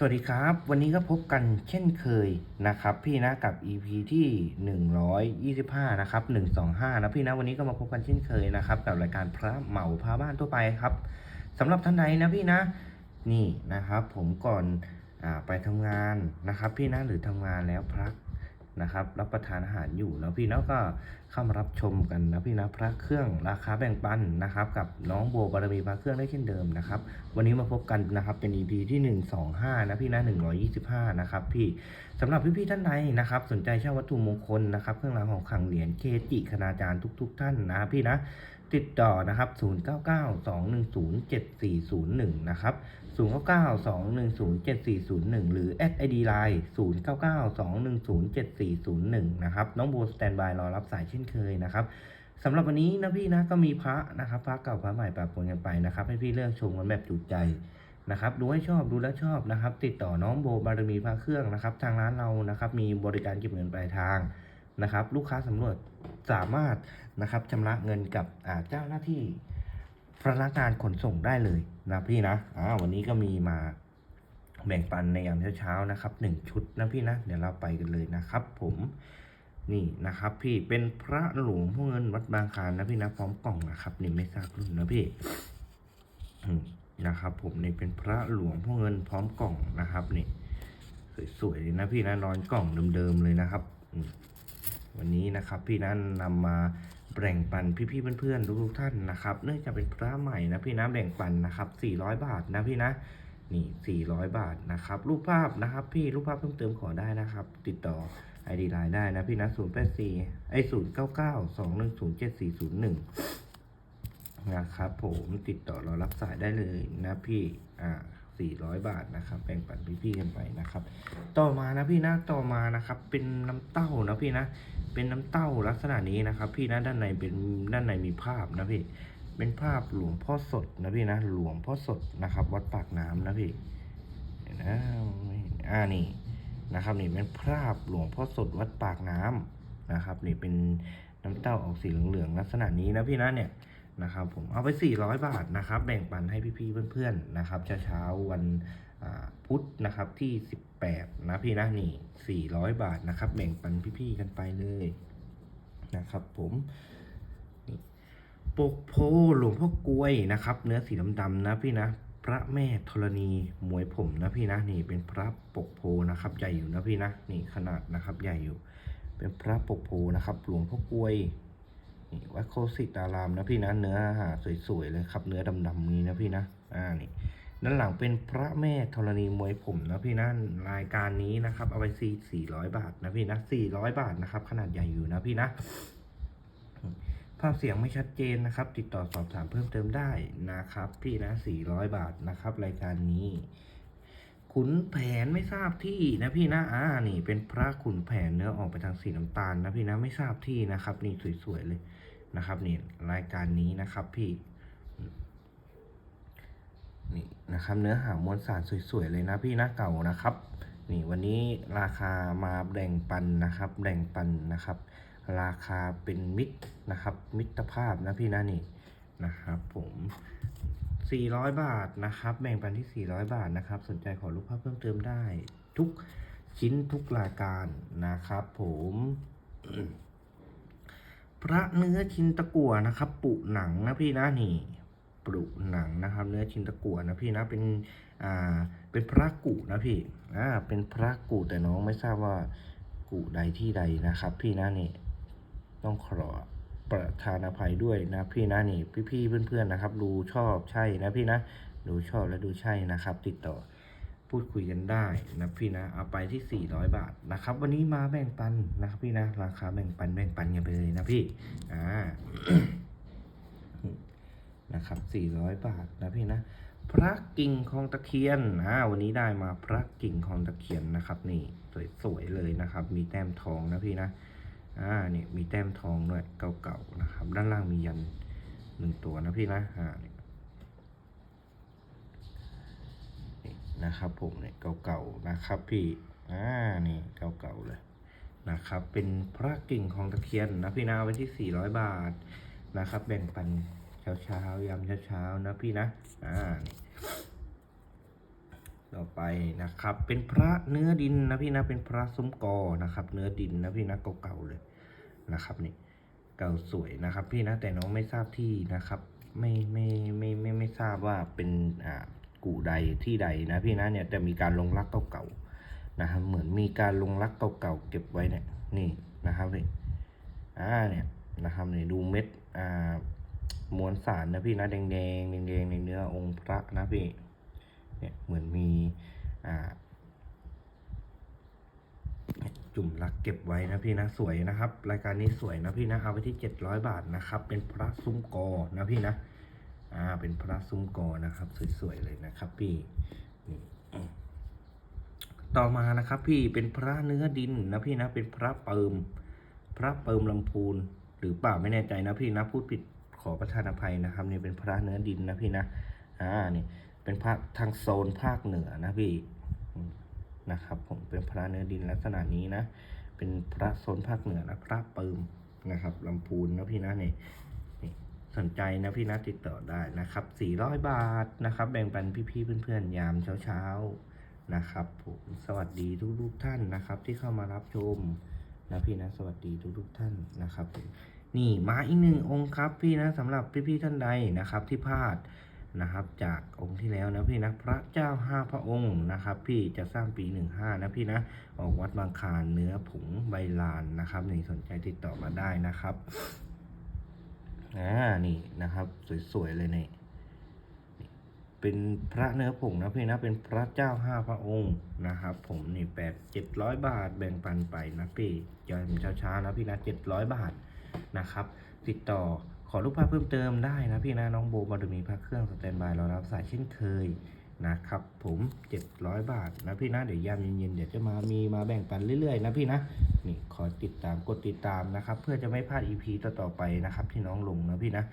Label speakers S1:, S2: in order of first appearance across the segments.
S1: สวัสดีครับ วันนี้ก็พบกันเช่นเคยนะครับ พี่นะกับ EP ที่ 125 นะครับ 125 นะพี่นะวันนี้ก็มาพบกันเช่นเคยนะครับ กับรายการพระเหมาพาบ้านทั่วไปครับสำหรับท่านใดนะพี่นะนี่นะครับ ผมก่อนอไปทำงานนะครับ พี่นะหรือทำงานแล้วพัก นะครับ รับประทานอาหารอยู่แล้วพี่นะก็เข้ามารับชมกันนะพี่นะพระเครื่องราคาแบ่งปันนะครับ กับน้องโบบารมีพระเครื่องได้เช่นเดิมนะครับ วันนี้มาพบกันนะครับเป็น EP ที่ 125 นะพี่นะ125 นะครับพี่สำหรับพี่ๆท่านใดนะครับ สนใจเช่าวัตถุมงคลนะครับ เครื่องรางของขลังเหรียญเคจิคณาจารย์ทุก ๆ ท่านนะพี่นะติดต่อนะครับ 0992107401 นะครับ 0992107401 หรือแอดไอดีไลน์0992107401 นะครับ น้องโบสแตนบายรอรับสายเช่นเคยนะครับสำหรับวันนี้นะพี่นะก็มีพระนะครับพระเก่าพระใหม่ปะปนกันไปนะครับ ให้พี่เลือกชมกันแบบจุใจนะครับดูให้ชอบดูแล้วชอบนะครับ ติดต่อน้องโบบารมีพระเครื่องนะครับ ทางร้านเรานะครับมีบริการเก็บเงินปลายทางนะครับ ลูกค้าสำรวจสามารถนะครับชำระเงินกับเจ้าหน้าที่ พนักงานขนส่งได้เลยนะพี่นะอ่าวันนี้ก็มีมาแบ่งปันในยามเช้าๆนะครับหนึ่งชุดนะพี่นะ เดี๋ยวเราไปกันเลยนะครับ ผมนี่นะครับ พี่เป็นพระหลวงพ่อเงินวัดบางคานนะพี่นะพร้อมกล่องนะครับนี่ไม่ทราบรุ่นนะพี่นะครับ ผมนี่เป็นพระหลวงพ่อเงินพร้อมกล่องนะครับนี่สวยๆเลยนะพี่นะนอนกล่องเดิมๆเลยนะครับอื วันนี้นะครับพี่นั้นนำมาแบ่งปันพี่ๆเพื่อนๆทุกๆท่านนะครับ เนื่องจากเป็นพระใหม่นะพี่นะแบ่งปันนะครับ 400 บาทนะพี่นะนี่ 400 บาทนะครับ รูปภาพนะครับ พี่รูปภาพเพิ่มเติมขอได้นะครับ ติดต่อ ID ไลน์ได้นะพี่นะ084ไอ้099 210 7401นะครับผมติดต่อรอรับสายได้เลยนะพี่อ่า400 บาทนะครับแบ่งปันพี่ๆกันไปนะครับ ต่อมานะพี่นะต่อมานะครับ เป็นน้ำเต้านะพี่นะ เป็นน้ำเต้าลักษณะนี้นะครับ พี่นะด้านในเป็นด้านในมีภาพนะพี่ เป็นภาพหลวงพ่อสดนะพี่นะหลวงพ่อสดนะครับ วัดปากน้ำนะพี่เห็นนะไม่เห็นอ่านี่นะครับนี่เป็นภาพหลวงพ่อสดวัดปากน้ำนะครับ นี่เป็นน้ำเต้าออกสีเหลืองๆลักษณะนี้นะพี่นะเนี่ยนะครับผมเอาไป400 บาทนะครับ แบ่งปันให้พี่ๆเพื่อนๆนะครับเช้าๆวันพุธนะครับที่ 18นะพี่นะนี่ 400 บาทนะครับ แบ่งปันพี่ๆกันไปเลยนะครับ ผมปกโพหลวงพ่อกล้วยนะครับ เนื้อสีดำๆนะพี่นะ พระแม่ธรณีมวยผมนะพี่นะนี่เป็นพระปกโพนะครับ ใหญ่อยู่นะพี่นะนี่ขนาดนะครับ ใหญ่อยู่ เป็นพระปกโพนะครับ หลวงพ่อกล้วยนี่วัดโคสิตารามนะพี่นะ เนื้อหาสวยๆเลยครับ เนื้อดำๆนี้นะพี่นะอ่านี่ ด้านหลังเป็นพระแม่ธรณีมวยผมนะพี่นะรายการนี้นะครับเอาไปสี่สี่ร้อยบาทนะพี่นะสี่ร้อยบาทนะครับ ขนาดใหญ่อยู่นะพี่นะภาพเสียงไม่ชัดเจนนะครับ ติดต่อสอบถามเพิ่มเติมได้นะครับ พี่นะสี่ร้อยบาทนะครับ รายการนี้ ขุนแผนไม่ทราบที่นะพี่นะอ่านี่ เป็นพระขุนแผนเนื้อออกไปทางสีน้ำตาลนะพี่นะไม่ทราบที่นะครับ นี่สวยๆเลยนะครับนี่รายการนี้นะครับ พี่ นี่นะครับเนื้อหามวลสารสวยๆเลยนะพี่นะเก่านะครับ นี่วันนี้ราคามาแบ่งปันนะครับแบ่งปันนะครับ ราคาเป็นมิตรนะครับ มิตรภาพนะพี่นะนี่นะครับผม400 บาทนะครับแบ่งปันที่ 400 บาทนะครับ สนใจขอรูปภาพเพิ่มเติมได้ ทุกชิ้นทุกรายการนะครับ ผมพระเนื้อชิ้นตะกั่วนะครับ ปุหนังนะพี่นะนี่ ปุหนังนะครับ เนื้อชินตะกั่วนะพี่นะเป็นอ่าเป็นพระกุนะพี่อ่าเป็นพระกุแต่น้องไม่ทราบว่ากุใดที่ใดนะครับ พี่นะนี่ต้องขอประธานอภัยด้วยนะพี่นะนี่พี่ๆเพื่อนๆนะครับ ดูชอบใช่นะพี่นะดูชอบและดูใช่นะครับ ติดต่อพูดคุยกันได้นะพี่นะเอาไปที่ 400 บาทนะครับ วันนี้มาแบ่งปันนะครับพี่นะ ราคาแบ่งปันแบ่งปันกันไปเลยนะพี่อ่า นะครับ400 บาทนะพี่นะพระกิ่งคองตะเคียนอ่าวันนี้ได้มาพระกิ่งคองตะเคียนนะครับนี่สวยๆเลยนะครับ มีแต้มทองนะพี่นะอ่านี่มีแต้มทองด้วยเก่าๆนะครับ ด้านล่างมียันหนึ่งตัวนะพี่นะอ่านี่นะครับผมเนี่ยเก่าๆนะครับพี่อ่านี่เก่าๆเลยนะครับ เป็นพระกิ่งของตะเคียนนะพี่นะเอาไว้ที่ 400 บาทนะครับ แบ่งปัน เช้าๆยามเช้าๆนะพี่นะอ่านี่ต่อไปนะครับ เป็นพระเนื้อดินนะพี่นะเป็นพระซุ้มกอนะครับ เนื้อดินนะพี่นะเก่าๆเลยนะครับนี่เก่าสวยนะครับ พี่นะแต่น้องไม่ทราบที่นะครับ ไม่ไม่ไม่ไม่ไม่ทราบว่าเป็นอ่ากู่ใดที่ใดนะพี่นะเนี่ยแต่มีการลงรักเก่าๆนะครับเหมือนมีการลงรักเก่าๆเก็บไว้เนี่ยนี่นะครับนี่อ่าเนี่ยนะครับนี่ดูเม็ดอ่า มวลสารนะพี่นะแดงๆแดงแดงในเนื้อองค์พระนะพี่เนี่ยเหมือนมีอ่าจุ่มรักเก็บไว้นะพี่นะสวยนะครับ รายการนี้สวยนะพี่นะเอาไปที่เจ็ดร้อยบาทนะครับ เป็นพระซุ้มกอนะพี่นะอ่าเป็นพระซุ้มกอนะครับ สวยๆเลยนะครับพี่นี่ต่อมานะครับพี่เป็นพระเนื้อดินนะพี่นะเป็นพระเปิม พระเปิมลำพูนหรือเปล่าไม่แน่ใจนะพี่นะพูดผิด ขอประทานอภัยนะครับนี่เป็นพระเนื้อดินนะพี่นะอ่านี่เป็นพระทางโซนภาคเหนือนะพี่นะครับ ผมเป็นพระเนื้อดินลักษณะนี้นะ เป็นพระโซนภาคเหนือนะพระเปิมนะครับลำพูนนะพี่นะนี่นี่สนใจนะพี่นะติดต่อได้นะครับ400บาทนะครับ แบ่งปันพี่ๆเพื่อนๆ ยามเช้าๆนะครับผมสวัสดีทุกๆท่านนะครับ ที่เข้ามารับชมนะพี่นะสวัสดีทุกๆท่านนะครับผม นี่มาอีกหนึ่งองค์ครับพี่นะสำหรับพี่ๆท่านใดนะครับที่พลาดนะครับ จากองค์ที่แล้วนะพี่นะพระเจ้าห้าพระองค์นะครับ พี่จะสร้างปีหนึ่งห้านะพี่นะออกวัดบางคานเนื้อผงใบลานนะครับนี่สนใจติดต่อมาได้นะครับอ่านี่นะครับ สวยๆเลยเนี่ยเป็นพระเนื้อผงนะพี่นะเป็นพระเจ้าห้าพระองค์นะครับ ผมนี่แปดเจ็ดร้อยบาทแบ่งปันไปนะพี่ยอมเช้าๆนะพี่นะเจ็ดร้อยบาท นะครับ ติดต่อขอรูปภาพเพิ่มเติมได้นะพี่นะน้องโบมาดูมีพระเครื่องสแตนบายรอรับสายเช่นเคยนะครับผม700 บาทนะพี่นะเดี๋ยวยามเย็นๆเดี๋ยวจะมามีมาแบ่งปันเรื่อยๆนะพี่นะนี่ขอติดตามกดติดตามนะครับ เพื่อจะไม่พลาด EP ต่อๆไปนะครับ ที่น้องลงนะพี่นะ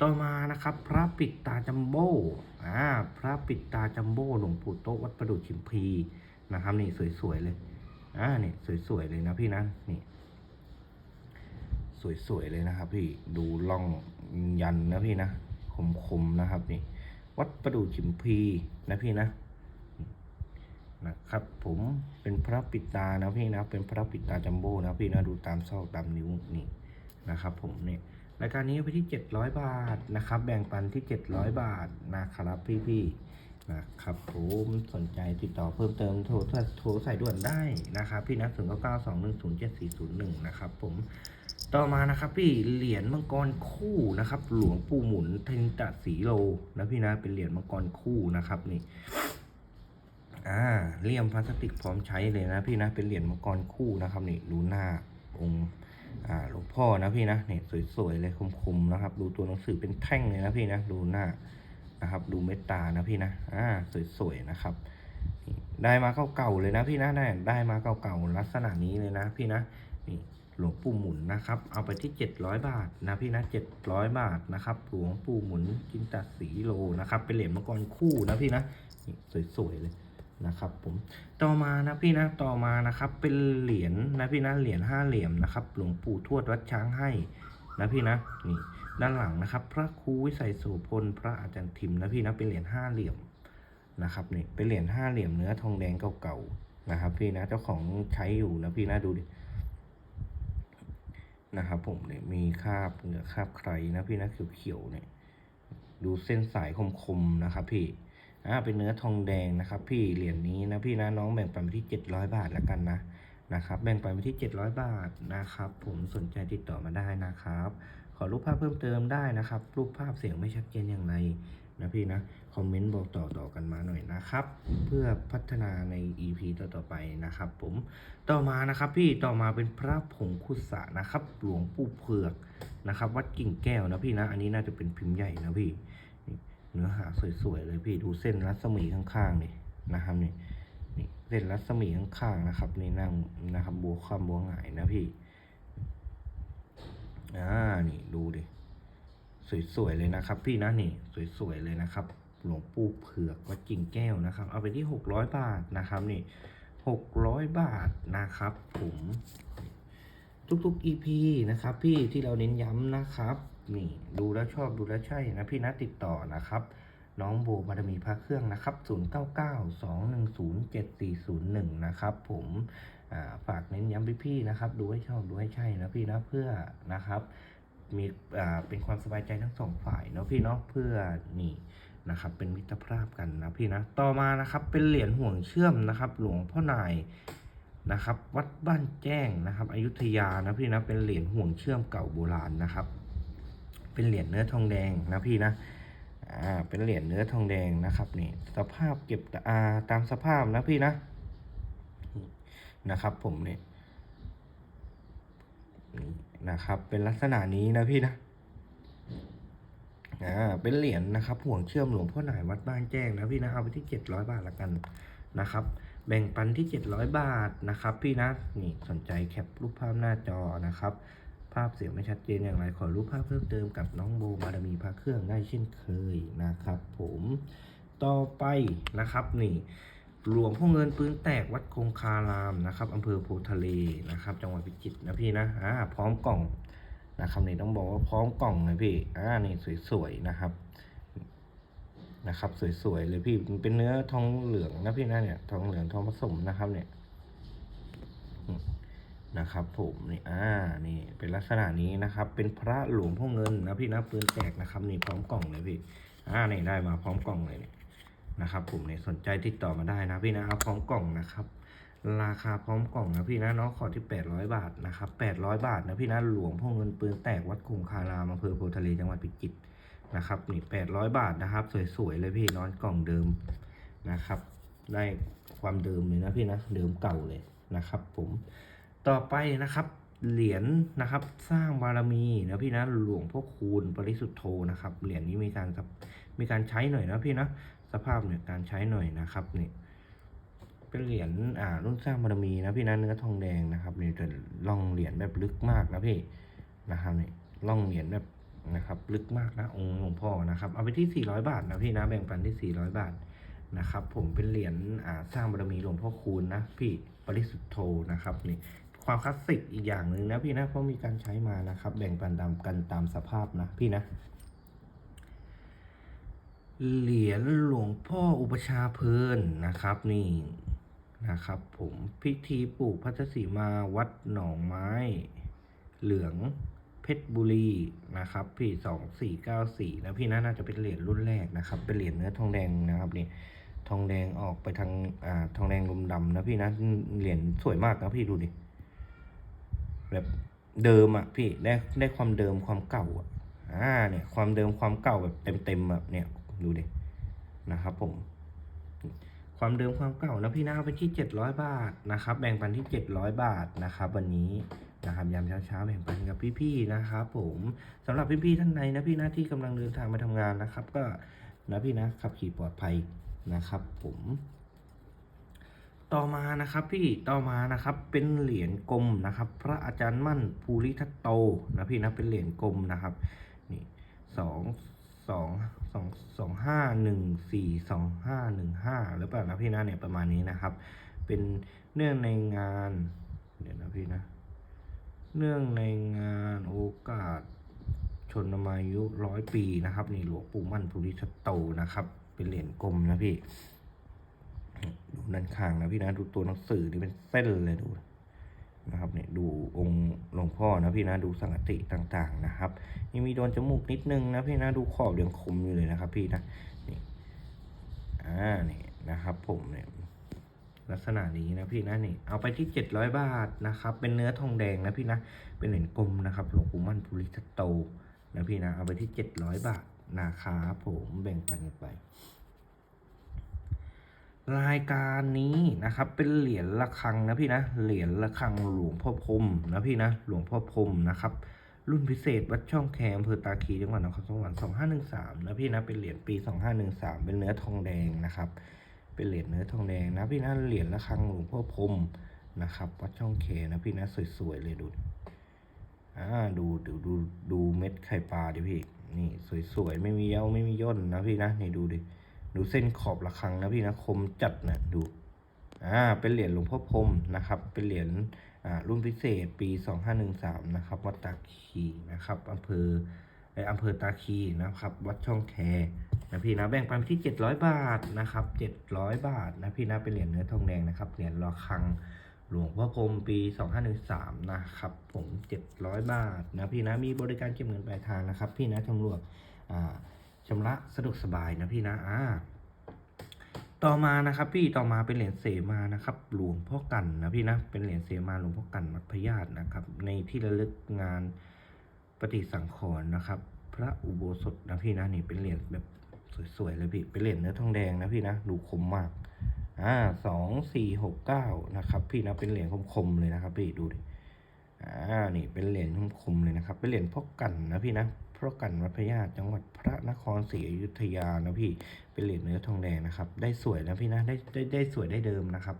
S1: ต่อมานะครับ พระปิดตาจัมโบ้อ่าพระปิดตาจัมโบ้หลวงปู่โตะวัดประดุจชิมพีนะครับนี่สวยๆเลยอ่านี่สวยๆเลยนะพี่นะนี่ สวยๆเลยนะครับ พี่ดูล่องยันนะพี่นะคมๆนะครับนี่วัดประดู่จิมพีนะพี่นะนะครับ ผมเป็นพระปิตานะพี่นะเป็นพระปิตาจัมโบ้นะพี่นะดูตามซอกตามนิ้วนี่นะครับ ผมเนี่ยรายการนี้ไปที่ 700 บาทนะครับ แบ่งปันที่ 700 บาทนะครับพี่ๆนะครับผมสนใจติดต่อเพิ่มเติมโทรโทรใส่ด่วนได้นะครับ พี่นะถึงเก้าเก้าสองหนึ่งศูนย์เจ็ดสี่ศูนย์หนึ่งนะครับ ผม ต่อมานะครับพี่เหรียญมังกรคู่นะครับ หลวงปู่หมุนเทนตะสีโลนะพี่นะเป็นเหรียญมังกรคู่นะครับนี่อ่าเลี่ยมพลาสติกพร้อมใช้เลยนะพี่นะเป็นเหรียญมังกรคู่นะครับนี่ดูหน้าองค์อ่าหลวงพ่อนะพี่นะเนี่ยสวยๆเลยคมๆนะครับ ดูตัวหนังสือเป็นแท่งเลยนะพี่นะดูหน้านะครับ ดูเมตตานะพี่นะอ่าสวยๆนะครับได้มาเก่าๆเลยนะพี่นะได้ได้มาเก่าๆลักษณะนี้เลยนะพี่นะนี่ หลวงปู่หมุนนะครับ เอาไปที่ 700 บาทนะพี่นะ700 บาทนะครับ หลวงปู่หมุนจินตสีโลนะครับ เป็นเหรียญมังกรคู่นะพี่นะนี่สวยๆเลยนะครับผมต่อมานะพี่นะต่อมานะครับเป็นเหรียญนะพี่นะเหรียญห้าเหลี่ยมนะครับ หลวงปู่ทวดวัดช้างให้นะพี่นะนี่ด้านหลังนะครับ พระครูวิสัยโสพลพระอาจารย์ทิมนะพี่นะเป็นเหรียญห้าเหลี่ยมนะครับนี่เป็นเหรียญห้าเหลี่ยมเนื้อทองแดงเก่าๆนะครับ พี่นะเจ้าของใช้อยู่นะพี่นะดูดิ นะครับผมเนี่ยมีคาบเหนือคาบใครนะพี่นะเขียวๆเนี่ยดูเส้นสายคมๆนะครับพี่อ่าเป็นเนื้อทองแดงนะครับ พี่เหรียญนี้นะพี่นะน้องแบ่งปันไปที่เจ็ดร้อยบาทแล้วกันนะนะครับ แบ่งปันไปที่เจ็ดร้อยบาทนะครับ ผมสนใจติดต่อมาได้นะครับ ขอรูปภาพเพิ่มเติมได้นะครับ รูปภาพเสียงไม่ชัดเจนอย่างไรนะพี่นะคอมเมนต์บอกต่อๆกันมาหน่อยนะครับ เพื่อพัฒนาใน EP ต่อๆไปนะครับ ผมต่อมานะครับพี่ต่อมาเป็นพระผงคุสะนะครับ หลวงปู่เผือกนะครับ วัดกิ่งแก้วนะพี่นะ อันนี้น่าจะเป็นพิมพ์ใหญ่นะพี่เนื้อหาสวยๆเลยพี่ดูเส้นรัศมีข้างๆนี่นะครับนี่นี่เส้นรัศมีข้างๆนะครับนี่นั่งนะครับบัวคว่ำบัวหงายนะพี่ อ่า นี่ดูดิ สวยๆเลยนะครับ พี่นะนี่ สวยๆเลยนะครับ หลวงปู่เผือกวัดกิ่งแก้วนะครับ เอาไปที่หกร้อยบาทนะครับ นี่หกร้อยบาทนะครับ ผมทุกๆ EP นะครับ พี่ที่เราเน้นย้ำนะครับ นี่ดูแล้วชอบดูแล้วใช่นะพี่นะติดต่อนะครับ น้องโบบารมีพระเครื่องนะครับ 0992107401 นะครับผม ฝากเน้นย้ำพี่ๆนะครับ ดูให้ชอบดูให้ใช่นะพี่นะเพื่อนะครับ มีเป็นความสบายใจทั้งสองฝ่ายเนาะพี่เนาะเพื่อนี่นะครับ เป็นมิตรภาพกันนะพี่นะต่อมานะครับเป็นเหรียญห่วงเชื่อมนะครับ หลวงพ่อนายนะครับ วัดบ้านแจ้งนะครับ อยุธยานะพี่นะเป็นเหรียญห่วงเชื่อมเก่าโบราณนะครับ เป็นเหรียญเนื้อทองแดงนะพี่นะอ่าเป็นเหรียญเนื้อทองแดงนะครับนี่สภาพเก็บอ่าตามสภาพนะพี่นะ นะครับ ผมเนี่ยนะครับ เป็นลักษณะนี้นะพี่นะอ่าเป็นเหรียญนะครับห่วงเชื่อมหลวงพ่อหน่ายวัดบ้านแจ้งนะพี่นะเอาไปที่เจ็ดร้อยบาทละกันนะครับ แบ่งปันที่เจ็ดร้อยบาทนะครับ พี่นะนี่สนใจแคปรูปภาพหน้าจอนะครับ ภาพเสียงไม่ชัดเจนอย่างไรขอรูปภาพเพิ่มเติมกับน้องโบบารมีพระเครื่องได้เช่นเคยนะครับ ผมต่อไปนะครับนี่ หลวงพ่อเงินปืนแตกวัดคงคารามนะครับอำเภอโพทะเลนะครับ จังหวัดพิจิตรนะพี่นะอ่าพร้อมกล่องนะครับนี่ต้องบอกว่าพร้อมกล่องเลยพี่อ่านี่สวยๆนะครับนะครับ สวยๆเลยพี่มันเป็นเนื้อทองเหลืองนะพี่นะเนี่ยทองเหลืองทองผสมนะครับเนี่ยนะครับ ผมนี่อ่านี่เป็นลักษณะนี้นะครับ เป็นพระหลวงพ่อเงินนะพี่นะปืนแตกนะครับนี่พร้อมกล่องเลยพี่อ่านี่ได้มาพร้อมกล่องเลยเนี่ย นะครับผมเนี่ยสนใจติดต่อมาได้นะพี่นะพร้อมกล่องนะครับ ราคาพร้อมกล่องนะพี่นะน้องขอที่ 800 บาทนะครับ800 บาทนะพี่นะหลวงพ่อเงินปืนแตกวัดคงคารามอำเภอโพทะเลจังหวัดพิจิตรนะครับนี่800 บาทนะครับ สวยๆเลยพี่น้องกล่องเดิมนะครับ ได้ความเดิมเลยนะพี่นะเดิมเก่าเลยนะครับ ผมต่อไปนะครับเหรียญนะครับสร้างบารมีนะพี่นะหลวงพ่อคูณปริสุทธโธนะครับเหรียญนี้มีการมีการใช้หน่อยนะพี่นะ สภาพเนี่ยการใช้หน่อยนะครับนี่เป็นเหรียญอ่ารุ่นสร้างบารมีนะพี่นะเนื้อทองแดงนะครับนี่จะล่องเหรียญแบบลึกมากนะพี่นะครับนี่ล่องเหรียญแบบนะครับลึกมากนะองค์หลวงพ่อนะครับเอาไปที่ 400 บาทนะพี่นะแบ่งปันที่ 400 บาทนะครับ ผมเป็นเหรียญอ่าสร้างบารมีหลวงพ่อคูณนะพี่ปริสุทธโธนะครับนี่ความคลาสสิกอีกอย่างหนึ่งนะพี่นะเพราะมีการใช้มานะครับ แบ่งปันตามกันตามสภาพนะพี่นะ เหรียญหลวงพ่ออุปชาเพลินนะครับนี่นะครับผมพิธีปลูกพัทสีมาวัดหนองไม้ เหลืองเพชรบุรีนะครับ พี่สองสี่เก้าสี่นะพี่นะน่าจะเป็นเหรียญรุ่นแรกนะครับ เป็นเหรียญเนื้อทองแดงนะครับนี่ทองแดงออกไปทางอ่าทองแดงลมดำนะพี่นะเหรียญสวยมากนะพี่ดูดิแบบเดิมอะพี่ได้ได้ความเดิมความเก่าอะอ่าเนี่ยความเดิมความเก่าแบบเต็มๆแบบเนี่ย ดูดินะครับผม ความเดิมความเก่านะพี่นาเอาไปที่ 700 บาทนะครับ แบ่งปันที่ 700 บาทนะครับ วันนี้นะครับยามเช้าๆแบ่งปันกับพี่ๆนะครับผมสำหรับพี่ๆท่านใดนะพี่นะที่กำลังเดินทางมาทำงานนะครับ ก็นะพี่นะขับขี่ปลอดภัยนะครับ ผม ต่อมานะครับ พี่ต่อมานะครับ เป็นเหรียญกลมนะครับ พระอาจารย์มั่นภูริทัตโตนะพี่นะเป็นเหรียญกลมนะครับนี่สอง สองสองสองห้าหนึ่งสี่สองห้าหนึ่งห้าหรือเปล่านะพี่นะเนี่ยประมาณนี้นะครับ เป็นเนื่องในงานเดี๋ยวนะพี่นะ เนื่องในงานโอกาสชนมายุร้อยปีนะครับนี่หลวงปู่มั่นภูริทัตโตนะครับ เป็นเหรียญกลมนะพี่ดูด้านข้างนะพี่นะดูตัวหนังสือนี่เป็นเส้นเลยดู นะครับเนี่ยดูองค์หลวงพ่อนะพี่นะดูสังกติต่างๆนะครับยังมีโดนจมูกนิดนึงนะพี่นะดูขอบยังคมอยู่เลยนะครับพี่นะนี่อ่านี่นะครับ ผมเนี่ยลักษณะนี้นะพี่นะนี่เอาไปที่เจ็ดร้อยบาทนะครับ เป็นเนื้อทองแดงนะพี่นะเป็นเหรียญกลมนะครับหลวงปู่มั่นภูริทัตโตนะพี่นะเอาไปที่เจ็ดร้อยบาทนะครับผมแบ่งปันกันไป รายการนี้นะครับ เป็นเหรียญระฆังนะพี่นะเหรียญระฆังหลวงพ่อพรมนะพี่นะหลวงพ่อพรมนะครับ รุ่นพิเศษวัดช่องแคมอำเภอตาคีจังหวัดนครสวรรค์2513นะพี่นะเป็นเหรียญปี 2513 เป็นเนื้อทองแดงนะครับ เป็นเหรียญเนื้อทองแดงนะพี่นะเหรียญระฆังหลวงพ่อพรมนะครับวัดช่องแคนะพี่นะสวยๆเลยดูอ่าดูดูดูดูเม็ดไข่ปลาดิพี่นี่สวยๆไม่มีเย้าไม่มีย่นนะพี่นะนี่ดูดิ ดูเส้นขอบระฆังนะพี่นะคมจัดนะดูอ่าเป็นเหรียญหลวงพ่อพรมนะครับ เป็นเหรียญอ่ารุ่นพิเศษปี 2513 นะครับวัดตาคีนะครับอำเภอในอำเภอตาคีนะครับ วัดช่องแคนะพี่นะแบ่งปันที่ 700 บาทนะครับ 700 บาทนะพี่นะเป็นเหรียญเนื้อทองแดงนะครับเหรียญระฆังหลวงพ่อพรมปี 2513 นะครับ ผม 700 บาทนะพี่นะมีบริการเก็บเงินปลายทางนะครับ พี่นะตำรวจอ่า ชำระสะดวกสบายนะพี่นะอ่าต่อมานะครับพี่ต่อมาเป็นเหรียญเสมานะครับ หลวงพ่อกันนะพี่นะเป็นเหรียญเสมาหลวงพ่อกันมัดพญาตนะครับ ในที่ระลึกงานปฏิสังขรณ์นะครับ พระอุโบสถนะพี่นะนี่เป็นเหรียญแบบสวยๆเลยพี่เป็นเหรียญเนื้อทองแดงนะพี่นะดูคมมากอ่าสองสี่หกเก้านะครับ พี่นะเป็นเหรียญคมๆเลยนะครับ พี่ดูดิ อ่า นี่เป็นเหรียญคมๆเลยนะครับ เป็นเหรียญพ่อกันนะพี่นะพ่อกันวัดพญาตจังหวัดพระนครศรีอยุธยานะพี่ เป็นเหรียญเนื้อทองแดงนะครับ ได้สวยนะพี่นะ ได้ได้ได้สวยได้เดิมนะครับ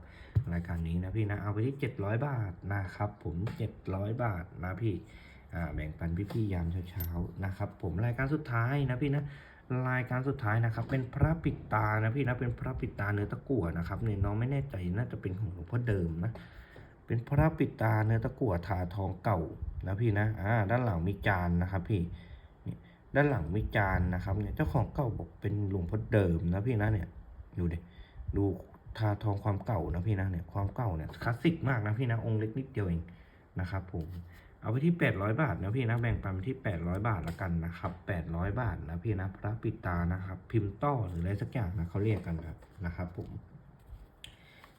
S1: รายการนี้นะพี่นะ เอาไปที่700บาทนะครับ ผม700บาทนะพี่ อ่า แบ่งปันพี่ๆยามเช้าๆนะครับ ผมรายการสุดท้ายนะพี่นะรายการสุดท้ายนะครับ เป็นพระปิดตานะพี่นะเป็นพระปิดตาเนื้อตะกั่วนะครับเนี่ยน้องไม่แน่ใจน่าจะเป็นของหลวงพ่อเดิมนะ เป็นพระปิดตาเนื้อตะกั่วทาทองเก่านะพี่นะอ่าด้านหลังมีจานนะครับพี่ด้านหลังมีจานนะครับเนี่ยเจ้าของเก่าบอกเป็นหลวงพ่อเดิมนะพี่นะเนี่ยดูดิดูทาทองความเก่านะพี่นะเนี่ยความเก่าเนี่ยคลาสสิกมากนะพี่นะองค์เล็กนิดเดียวเองนะครับผมเอาไปที่ 800 บาทนะพี่นะแบ่งปันไปที่ 800 บาทละกันนะครับ 800 บาทนะพี่นะพระปิตานะครับ พิมพ์ต้อหรืออะไรสักอย่างนะเขาเรียกกันครับนะครับผม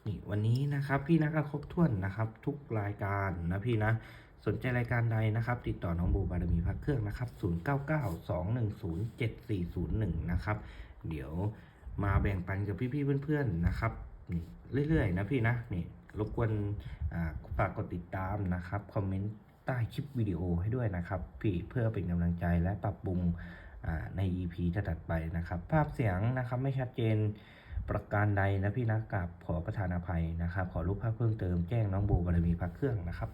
S1: นี่วันนี้นะครับพี่นะก็ครบถ้วนนะครับ ทุกรายการนะพี่นะสนใจรายการใดนะครับ ติดต่อน้องโบบารมีพักเครื่องนะครับ 0992107401 นะครับ เดี๋ยวมาแบ่งปันกับพี่ๆเพื่อนๆนะครับนี่เรื่อยๆนะพี่นะนี่รบกวนอ่าฝากกดติดตามนะครับคอมเมนต์ใต้คลิปวิดีโอให้ด้วยนะครับ พี่เพื่อเป็นกำลังใจและปรับปรุงอ่าใน EP ถัดไปนะครับ ภาพเสียงนะครับไม่ชัดเจน ประการใดนะพี่นะกับขอประธานอภัยนะครับ ขอรูปภาพเพิ่มเติมแจ้งน้องโบบารมีพักเครื่องนะครับ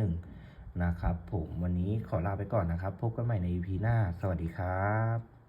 S1: 0992107401 นะครับผมวันนี้ขอลาไปก่อนนะครับ พบกันใหม่ใน EP หน้า สวัสดีครับ